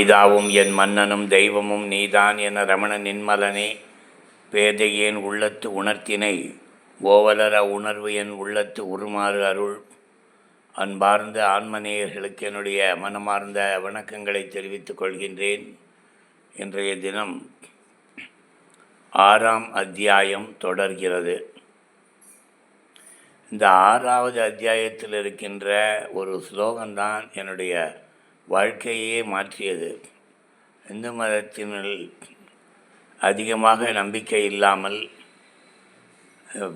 பிதாவும் என் மன்னனும் தெய்வமும் நீதான் என ரமண நின்மலனே பேதையேன் உள்ளத்து உணர்த்தினை? ஓவலர உணர்வு என் உள்ளத்து உருமாறு அருள். அன்பார்ந்த ஆன்மநேயர்களுக்கு என்னுடைய மனமார்ந்த வணக்கங்களை தெரிவித்துக் கொள்கின்றேன். இன்றைய தினம் ஆறாம் அத்தியாயம் தொடர்கிறது. இந்த ஆறாவது அத்தியாயத்தில் இருக்கின்ற ஒரு ஸ்லோகன்தான் என்னுடைய வாழ்க்கையே மாற்றியது. இந்து மதத்தினில் அதிகமாக நம்பிக்கை இல்லாமல்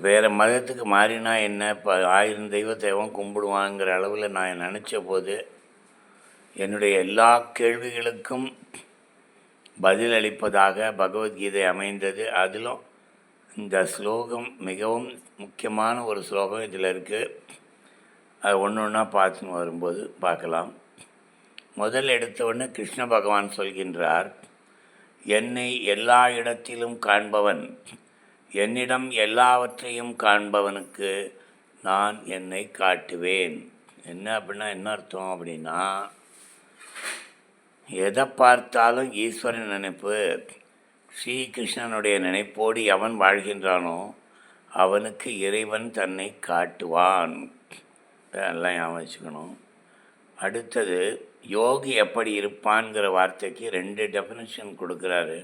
வேறு மதத்துக்கு மாறினா என்ன? இப்போ ஆயிரம் தெய்வத்தேவம் கும்பிடுவாங்கிற அளவில் நான் நினச்ச போது என்னுடைய எல்லா கேள்விகளுக்கும் பதிலளிப்பதாக பகவத்கீதை அமைந்தது. அதிலும் இந்த ஸ்லோகம் மிகவும் முக்கியமான ஒரு ஸ்லோகம் இதில் இருக்குது அது ஒன்று ஒன்றா பார்த்துன்னு வரும்போது பார்க்கலாம். முதல் எடுத்தவுடனே கிருஷ்ண பகவான் சொல்கின்றார் என்னை எல்லா இடத்திலும் காண்பவன் என்னிடம் எல்லாவற்றையும் காண்பவனுக்கு நான் என்னை காட்டுவேன். என்ன அப்படின்னா என்ன அர்த்தம் அப்படின்னா எதை பார்த்தாலும் ஈஸ்வரன் நினைப்பு ஸ்ரீகிருஷ்ணனுடைய நினைப்போடு எவன் வாழ்கின்றானோ அவனுக்கு இறைவன் தன்னை காட்டுவான். எல்லாம் ஞாபகம் வச்சுக்கணும். அடுத்தது யோகி எப்படி இருப்பான்கிற வார்த்தைக்கு ரெண்டு டெஃபினேஷன் கொடுக்குறாரு.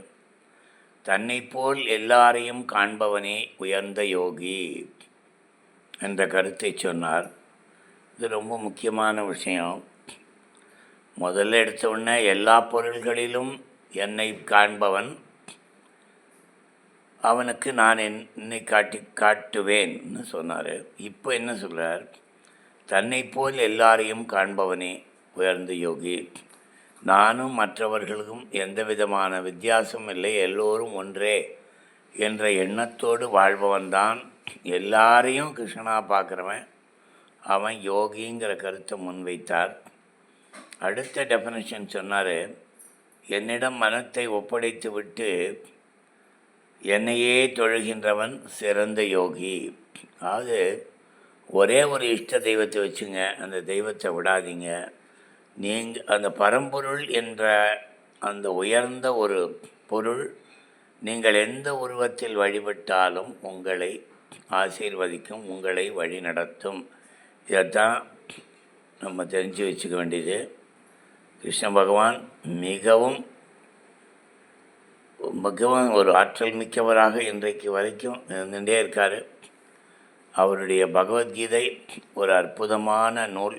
தன்னை போல் எல்லாரையும் காண்பவனே உயர்ந்த யோகி என்ற கருத்தை சொன்னார். இது ரொம்ப முக்கியமான விஷயம். முதல்ல எடுத்த உடனே எல்லா பொருள்களிலும் என்னை காண்பவன் அவனுக்கு நான் என்னை காட்டி காட்டுவேன்னு சொன்னார். இப்போ என்ன சொல்கிறார் தன்னை போல் எல்லாரையும் காண்பவனே உயர்ந்த யோகி. நானும் மற்றவர்களுக்கும் எந்த விதமான வித்தியாசம் இல்லை எல்லோரும் ஒன்றே என்ற எண்ணத்தோடு வாழ்பவன்தான். எல்லாரையும் கிருஷ்ணனாக பார்க்குறவன் அவன் யோகிங்கிற கருத்தை முன்வைத்தார். அடுத்த டெஃபனேஷன் சொன்னார் என்னிடம் மனத்தை ஒப்படைத்து விட்டு என்னையே தொழுகின்றவன் சிறந்த யோகி. அது ஒரே ஒரு இஷ்ட தெய்வத்தை வச்சுங்க அந்த தெய்வத்தை விடாதீங்க. நீங்கள் அந்த பரம்பொருள் என்ற அந்த உயர்ந்த ஒரு பொருள் நீங்கள் எந்த உருவத்தில் வழிபட்டாலும் உங்களை ஆசீர்வதிக்கும் உங்களை வழி நடத்தும் இதைத்தான் நம்ம தெரிஞ்சு வச்சுக்க வேண்டியது. கிருஷ்ண பகவான் மிகவும் மிகவும் ஒரு ஆற்றல் மிக்கவராக இன்றைக்கு வரைக்கும் இருந்துகிட்டே இருக்கார். அவருடைய பகவத்கீதை ஒரு அற்புதமான நூல்.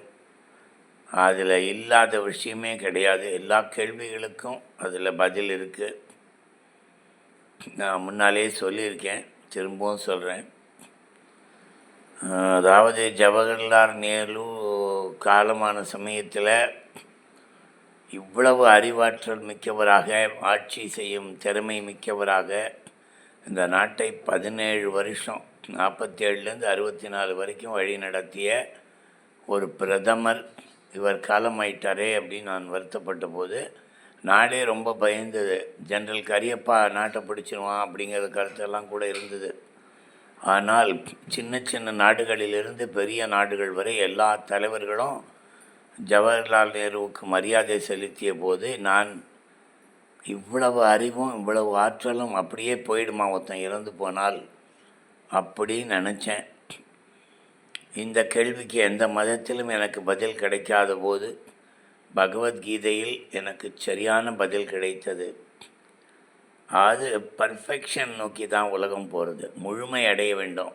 அதில் இல்லாத விஷயமே கிடையாது. எல்லா கேள்விகளுக்கும் அதில் பதில் இருக்குது நான் முன்னாலே சொல்லியிருக்கேன். திரும்பவும் சொல்கிறேன் அதாவது ஜவஹர்லால் நேரு காலமான சமயத்தில் இவ்வளவு அறிவாற்றல் மிக்கவராக ஆட்சி செய்யும் திறமை மிக்கவராக இந்த நாட்டை பதினேழு வருஷம் நாற்பத்தி ஏழுலேருந்து அறுபத்தி நாலு வரைக்கும் வழி நடத்திய ஒரு பிரதமர். இவர் காலமாயிட்டாரே அப்படின்னு நான் வருத்தப்பட்ட போது நாடே ரொம்ப பயந்தது. ஜென்ரல் கரியப்பா நாட்டை பிடிச்சிருவான் அப்படிங்கிற கருத்தெல்லாம் கூட இருந்தது. ஆனால் சின்ன சின்ன நாடுகளிலிருந்து பெரிய நாடுகள் வரை எல்லா தலைவர்களும் ஜவஹர்லால் நேருவுக்கு மரியாதை செலுத்திய போது நான் இவ்வளவு அறிவும் இவ்வளவு ஆற்றலும் அப்படியே போயிடுமா ஒருத்தன் இறந்து போனால்? அப்படின்னு நினச்சேன். இந்த கேள்விக்கு எந்த மதத்திலும் எனக்கு பதில் கிடைக்காத போது பகவத்கீதையில் எனக்கு சரியான பதில் கிடைத்தது. அது பர்ஃபெக்ஷன் நோக்கி தான் உலகம் போகிறது முழுமை அடைய வேண்டும்.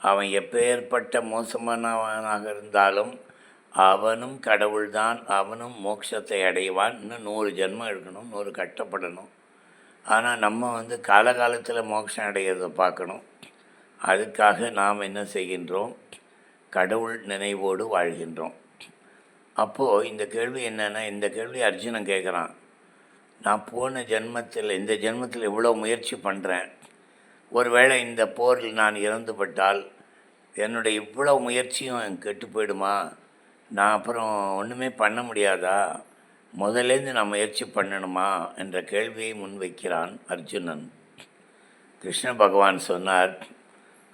அவன் எப்பேற்பட்ட மோசமானவனாக இருந்தாலும் அவனும் கடவுள்தான் அவனும் மோட்சத்தை அடைவான். இன்னும் நூறு ஜென்மம் எடுக்கணும் நூறு கட்டப்படணும். ஆனால் நம்ம வந்து காலகாலத்தில் மோட்சம் அடைகிறத பார்க்கணும். அதுக்காக நாம் என்ன செய்கின்றோம்? கடவுள் நினைவோடு வாழ்கின்றோம். அப்போது இந்த கேள்வி என்னென்னா இந்த கேள்வி அர்ஜுனன் கேட்குறான். நான் போன ஜென்மத்தில் இந்த ஜென்மத்தில் இவ்வளோ முயற்சி பண்ணுறேன் ஒருவேளை இந்த போரில் நான் இறந்துபட்டால் என்னுடைய இவ்வளோ முயற்சியும் கெட்டு போயிடுமா? நான் அப்புறம் ஒன்றுமே பண்ண முடியாதா? முதலேருந்து நான் முயற்சி பண்ணணுமா? என்ற கேள்வியை முன்வைக்கிறான் அர்ஜுனன். கிருஷ்ண பகவான் சொன்னார்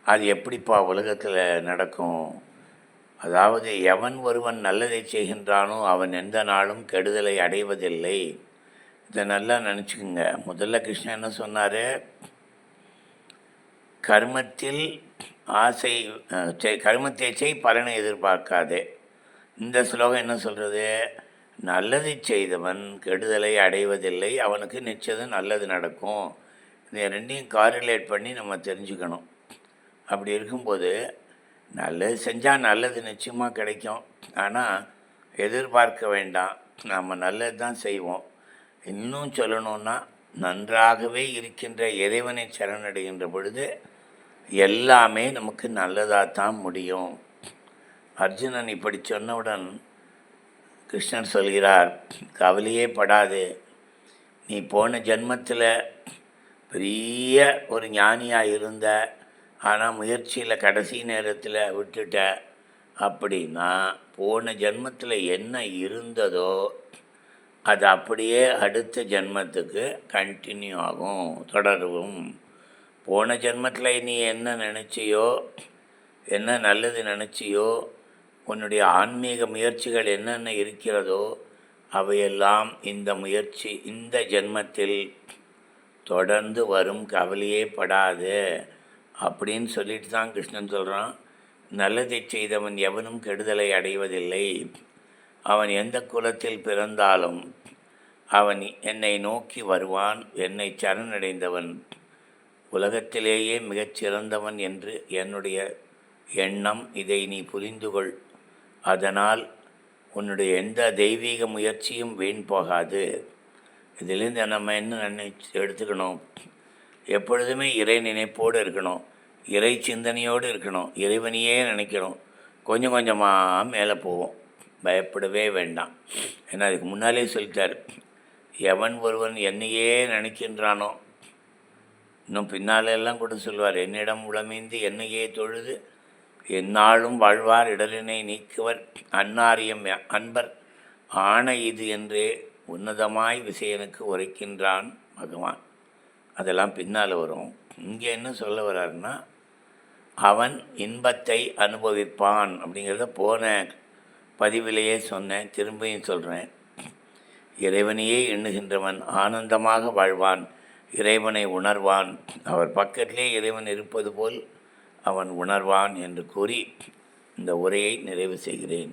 அது எப்படிப்பா உலகத்தில் நடக்கும்? அதாவது எவன் ஒருவன் நல்லதை செய்கின்றானோ அவன் எந்த நாளும் கெடுதலை அடைவதில்லை. இதை நல்லா நினச்சிக்கோங்க. முதல்ல கிருஷ்ணன் என்ன சொன்னார்? கர்மத்தில் ஆசை செய்- கர்மத்தை செய் பலனை எதிர்பார்க்காதே. இந்த ஸ்லோகம் என்ன சொல்கிறது நல்லது செய்தவன் கெடுதலை அடைவதில்லை அவனுக்கு நிச்சயம் நல்லது நடக்கும். இதை ரெண்டையும் காரிலேட் பண்ணி நம்ம தெரிஞ்சுக்கணும். அப்படி இருக்கும்போது நல்லது செஞ்சால் நல்லது நிச்சயமாக கிடைக்கும். ஆனால் எதிர்பார்க்க வேண்டாம். நாம் நல்லது தான் செய்வோம். இன்னும் சொல்லணும்னா நன்றாகவே இருக்கின்ற இறைவனை சரணடைகின்ற பொழுது எல்லாமே நமக்கு நல்லதாக தான் முடியும். அர்ஜுனன் இப்படி சொன்னவுடன் கிருஷ்ணன் சொல்கிறார் கவலையே படாது. நீ போன ஜென்மத்தில் பெரிய ஒரு ஞானியாக இருந்த ஆனால் முயற்சியில் கடைசி நேரத்தில் விட்டுட்ட அப்படின்னா போன ஜென்மத்தில் என்ன இருந்ததோ அது அப்படியே அடுத்த ஜென்மத்துக்கு கண்டினியூ ஆகும் தொடரும் போன ஜென்மத்தில் நீ என்ன நினச்சியோ என்ன நல்லது நினச்சியோ உன்னுடைய ஆன்மீக முயற்சிகள் என்னென்ன இருக்கிறதோ அவையெல்லாம் இந்த முயற்சி இந்த ஜென்மத்தில் தொடர்ந்து வரும் கவலையே படாது. அப்படின்னு சொல்லிட்டு தான் கிருஷ்ணன் சொல்கிறான் நல்லதை செய்தவன் எவனும் கெடுதலை அடைவதில்லை. அவன் எந்த குலத்தில் பிறந்தாலும் அவன் என்னை நோக்கி வருவான். என்னை சரணடைந்தவன் உலகத்திலேயே மிகச் சிறந்தவன் என்று என்னுடைய எண்ணம். இதை நீ புரிந்து கொள். அதனால் உன்னுடைய எந்த தெய்வீக முயற்சியும் வீண் போகாது. இதிலிருந்து நம்ம என்ன நினைச்சு எடுத்துக்கணும்? எப்பொழுதுமே இறை நினைப்போடு இருக்கணும். இறை சிந்தனையோடு இருக்கணும். இறைவனையே நினைக்கணும். கொஞ்சம் கொஞ்சமாக மேலே போவோம். பயப்படவே வேண்டாம். ஏன்னா அதுக்கு முன்னாலே சொல்லிட்டார். எவன் ஒருவன் என்னையே நினைக்கின்றானோ இன்னும் பின்னாலெல்லாம் கூட சொல்வார் என்னிடம் உளமீந்து என்னையே தொழுது எந்நாளும் வாழ்வார் இடலினை நீக்குவர் அன்னாரியம் அன்பர். ஆணை இது என்றே உன்னதமாய் விஷயனுக்கு உரைக்கின்றான் பகவான். அதெல்லாம் பின்னால் வரும். இங்கே என்ன சொல்ல வர்றாருன்னா அவன் இன்பத்தை அனுபவிப்பான் அப்படிங்கிறத போன பதிவிலேயே சொன்னேன் திரும்பியும் சொல்கிறேன் இறைவனையே எண்ணுகின்றவன் ஆனந்தமாக வாழ்வான் இறைவனை உணர்வான். அவர் பக்கத்திலே இறைவன் இருப்பது போல் அவன் உணர்வான் என்று கூறி இந்த உரையை நிறைவு செய்கிறேன்.